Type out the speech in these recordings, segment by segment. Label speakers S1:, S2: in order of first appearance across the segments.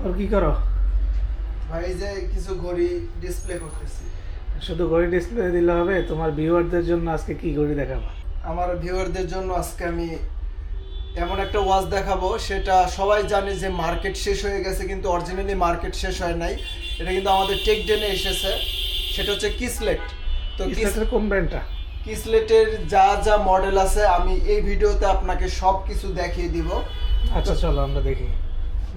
S1: আবার কি করো?
S2: ভাই যে কিছু ঘড়ি ডিসপ্লে করতেছি।
S1: শুধু ঘড়ি ডিসপ্লে দিলে হবে তোমার ভিউয়ারদের জন্য আজকে কি ঘড়ি দেখাবা?
S2: আমার ভিউয়ারদের জন্য আজকে আমি এমন একটা ওয়াচ দেখাবো সেটা সবাই জানে যে মার্কেট শেষ হয়ে গেছে কিন্তু অরিজিনালি মার্কেট শেষ হয় নাই। এটা কিন্তু আমাদের টেক ডেনে এসেছে। সেটা হচ্ছে কিসলেট তো কিস
S1: কিসের কোন ব্র্যান্ডটা
S2: কিসলেটের যা যা মডেল আছে আমি এই ভিডিওতে আপনাকে সব কিছু দেখিয়ে দিব।
S1: আচ্ছা চলো আমরা দেখি।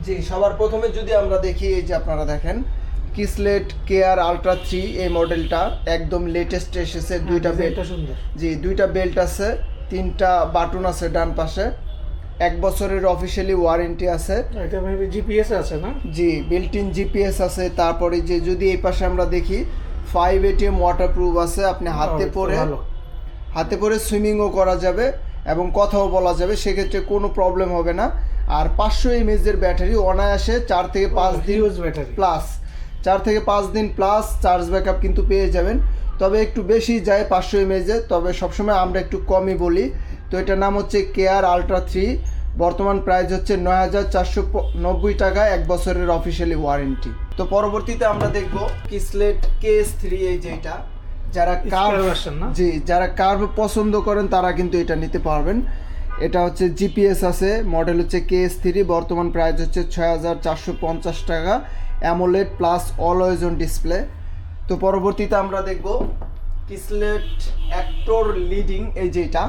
S2: জি সবার প্রথমে যদি আমরা দেখি এই যে আপনারা দেখেন কিসলেট কেয়ার আলট্রা থ্রি এই মডেলটা একদম লেটেস্ট এসেছে দুইটা বেল্ট জি দুইটা বেল্ট আছে তিনটা বাটন আছে ডান পাশে। এক বছরের অফিসিয়ালি ওয়ারেন্টি আছে।
S1: এটা জিপিএস আছে না?
S2: জি বিল্ট ইন জিপিএস আছে। তারপরে যে যদি এই পাশে আমরা দেখি ফাইভ এটিএম ওয়াটারপ্রুফ আছে আপনি হাতে পরে হাতে পরে সুইমিংও করা যাবে এবং কথাও বলা যাবে সেক্ষেত্রে কোনো প্রবলেম হবে না। আর পাঁচশো এমএজের ব্যাটারি অনায়াসে চার থেকে পাঁচ দিন
S1: ব্যাটারি
S2: প্লাস চার থেকে পাঁচ দিন প্লাস চার্জ ব্যাকআপ কিন্তু পেয়ে যাবেন। তবে একটু বেশি যায় পাঁচশো এমএজে তবে সবসময় আমরা একটু কমই বলি। তো এটার নাম হচ্ছে কেয়ার আলট্রা থ্রি বর্তমান প্রাইস হচ্ছে নয় হাজার চারশো নব্বই টাকা এক বছরের অফিসিয়ালি ওয়ারেন্টি তো পরবর্তীতে আমরা দেখব কিসলেট কেএস থ্রি এই যেটা যারা কার
S1: Square version না?
S2: জি যারা কার্ভ পছন্দ করেন তারা কিন্তু এটা নিতে পারবেন। এটা হচ্ছে জিপিএস আছে মডেল হচ্ছে কেএস থ্রি বর্তমান প্রাইস হচ্ছে ছয় হাজার চারশো পঞ্চাশ টাকা AMOLED plus always on display তো পরবর্তীতে আমরা দেখব কিসলেট অ্যাক্টর লিডিং এই যেটা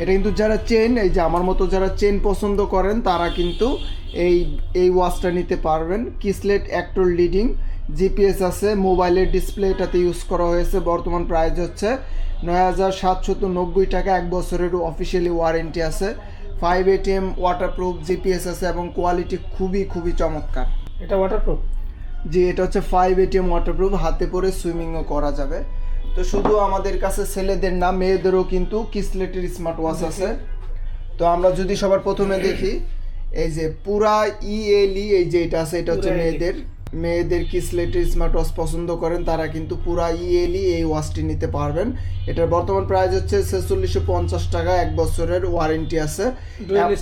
S2: এটা কিন্তু যারা চেন এই যে আমার মতো যারা চেন পছন্দ করেন, তারা কিন্তু এই এই ওয়াচটা নিতে পারবেন। কিসলেট অ্যাক্টর লিডিং জিপিএস আছে মোবাইলের ডিসপ্লে এটাতে ইউজ করা হয়েছে, বর্তমান প্রাইস হচ্ছে নয় হাজার সাতশত নব্বই টাকা এক বছরের অফিসিয়ালি ওয়ারেন্টি আছে। ফাইভ এটিএম ওয়াটারপ্রুফ জিপিএস আছে এবং কোয়ালিটি খুবই খুবই চমৎকার।
S1: এটা ওয়াটারপ্রুফ
S2: জি এটা হচ্ছে ফাইভ এটিএম ওয়াটারপ্রুফ হাতে পরে সুইমিংও করা যাবে। তো শুধু আমাদের কাছে ছেলেদের না মেয়েদেরও কিন্তু কিসলেটের স্মার্ট ওয়াচ আছে। তো আমরা যদি সবার প্রথমে দেখি এই যে পুরা ইএলই এই যে এটা আছে এটা হচ্ছে
S1: পুরা ELE
S2: মেয়েদের কি কিসলেটের স্মার্ট ওয়াচ পছন্দ করেন তারা কিন্তু পুরা ইএলই এই ওয়াচটি নিতে পারবেন। এটার বর্তমান প্রাইস হচ্ছে ছেচল্লিশশো পঞ্চাশ টাকা এক বছরের ওয়ারেন্টি আছে।
S1: ডুয়েল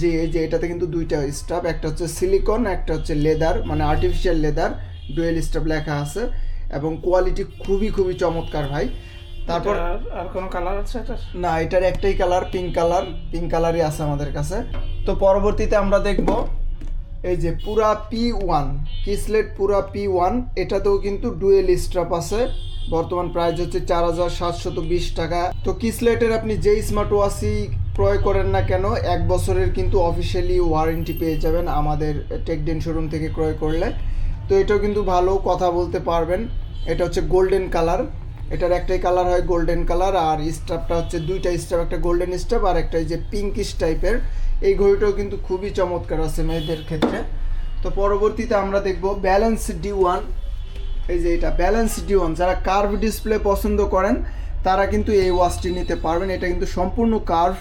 S2: জি এই যে এটাতে কিন্তু দুইটা স্টাফ একটা হচ্ছে সিলিকন একটা হচ্ছে লেদার মানে আর্টিফিশিয়াল লেদার ডুয়েল স্টাফ লেখা আছে। এবং কোয়ালিটি খুবই খুবই চমৎকার ভাই। তারপর
S1: আর আর কোনো কালার আছে এটা
S2: না এটার একটাই কালার পিঙ্ক কালার পিঙ্ক কালারই আছে আমাদের কাছে। তো পরবর্তীতে আমরা দেখব এই যে পুরা পি ওয়ান কিসলেট পুরা পি ওয়ান এটাতেও কিন্তু ডুয়েল স্ট্রাপ আছে। বর্তমান প্রাইস হচ্ছে চার হাজার সাতশত বিশ টাকা। তো কিসলেটের আপনি যেই স্মার্ট ওয়াচই ক্রয় করেন না কেন, এক বছরের কিন্তু অফিসিয়ালি ওয়ারেন্টি পেয়ে যাবেন আমাদের টেকডেন শোরুম থেকে ক্রয় করলে। তো এটাও কিন্তু ভালো কথা বলতে পারবেন। এটা হচ্ছে গোল্ডেন কালার এটার একটাই কালার হয় গোল্ডেন কালার আর স্টাফটা হচ্ছে দুইটা স্টাফ একটা গোল্ডেন স্টাফ আর একটা যে পিঙ্কিশ টাইপের এই ঘড়িটাও কিন্তু খুবই চমৎকার আছে মেয়েদের ক্ষেত্রে। তো পরবর্তীতে আমরা দেখব ব্যালেন্স ডি ওয়ান এই যে এটা ব্যালেন্স ডি ওয়ান যারা কার্ভ ডিসপ্লে পছন্দ করেন, তারা কিন্তু এই ওয়াচটি নিতে পারবেন। এটা কিন্তু সম্পূর্ণ curve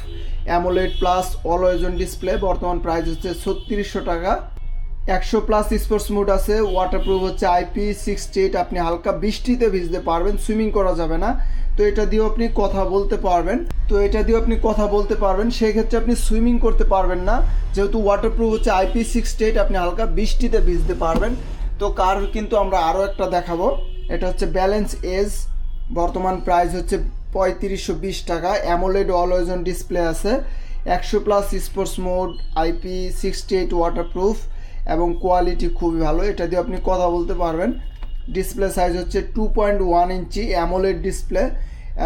S2: AMOLED plus always on display বর্তমান প্রাইস হচ্ছে ছত্রিশশো টাকা। একশো প্লাস স্পোর্টস মোড আছে ওয়াটারপ্রুফ হচ্ছে আইপি সিক্সটি এইট আপনি হালকা বৃষ্টিতে ভিজতে পারবেন সুইমিং করা যাবে না। তো এটা দিয়েও আপনি কথা বলতে পারবেন। তো এটা দিয়েও আপনি কথা বলতে পারবেন সেই ক্ষেত্রে আপনি সুইমিং করতে পারবেন না। যেহেতু ওয়াটারপ্রুফ হচ্ছে আইপি সিক্সটি এইট আপনি হালকা বৃষ্টিতে ভিজতে পারবেন। তো কার কিন্তু আমরা আরও একটা দেখাবো। এটা হচ্ছে ব্যালেন্স এজ বর্তমান প্রাইস হচ্ছে পঁয়ত্রিশশো বিশ টাকা। অ্যামোলেড অলওয়েজন ডিসপ্লে আছে। একশো plus sports mode IP sixty eight waterproof এবং কোয়ালিটি খুবই ভালো। এটা দিয়ে আপনি কথা বলতে পারবেন। ডিসপ্লে সাইজ হচ্ছে two point one inch AMOLED display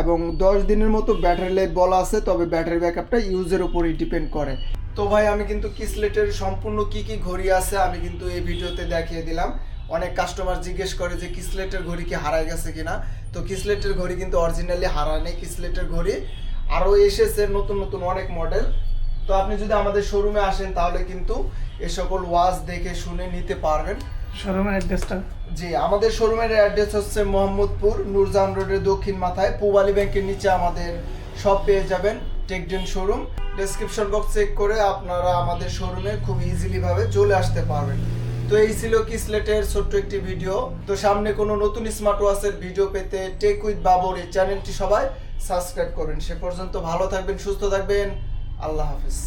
S2: এবং দশ দিনের মতো ব্যাটারি লাইফ বলা আছে, তবে ব্যাটারি ব্যাকআপটা ইউজের উপরই ডিপেন্ড করে। তো ভাই, আমি কিন্তু কিসলেটের সম্পূর্ণ কি কি ঘড়ি আছে, আমি কিন্তু এই ভিডিওতে দেখিয়ে দিলাম। অনেক কাস্টমার জিজ্ঞেস করে যে কিসলেটের ঘড়ি কি হারায় গেছে কিনা। তো কিসলেটের ঘড়ি কিন্তু অরিজিনালি হারায় নেই। কিসলেটের ঘড়ি আরও এসেছে নতুন নতুন অনেক মডেল তো আপনি যদি আমাদের শোরুমে আসেন তাহলে কিন্তু এ সকল ওয়াচ দেখে শুনে নিতে পারবেন।
S1: শোরুমের অ্যাড্রেসটা
S2: জি আমাদের শোরুমের অ্যাড্রেস হচ্ছে মোহাম্মদপুর নূরজাহান রোডের দক্ষিণ মাথায় পূবালী ব্যাংকের নিচে আমাদের সব পেয়ে যাবেন Techden showroom description box check করে আপনারা আমাদের শোরুমে খুব ইজিলি ভাবে চলে আসতে পারবেন। তো এই ছিল কিসলেটের ছোট্ট একটি ভিডিও তো সামনে কোনো নতুন স্মার্ট ওয়াচের ভিডিও পেতে টেক উইথ বাবর এই চ্যানেলটি সবাই সাবস্ক্রাইব করবেন সে পর্যন্ত ভালো থাকবেন সুস্থ থাকবেন। আল্লাহ হাফিজ।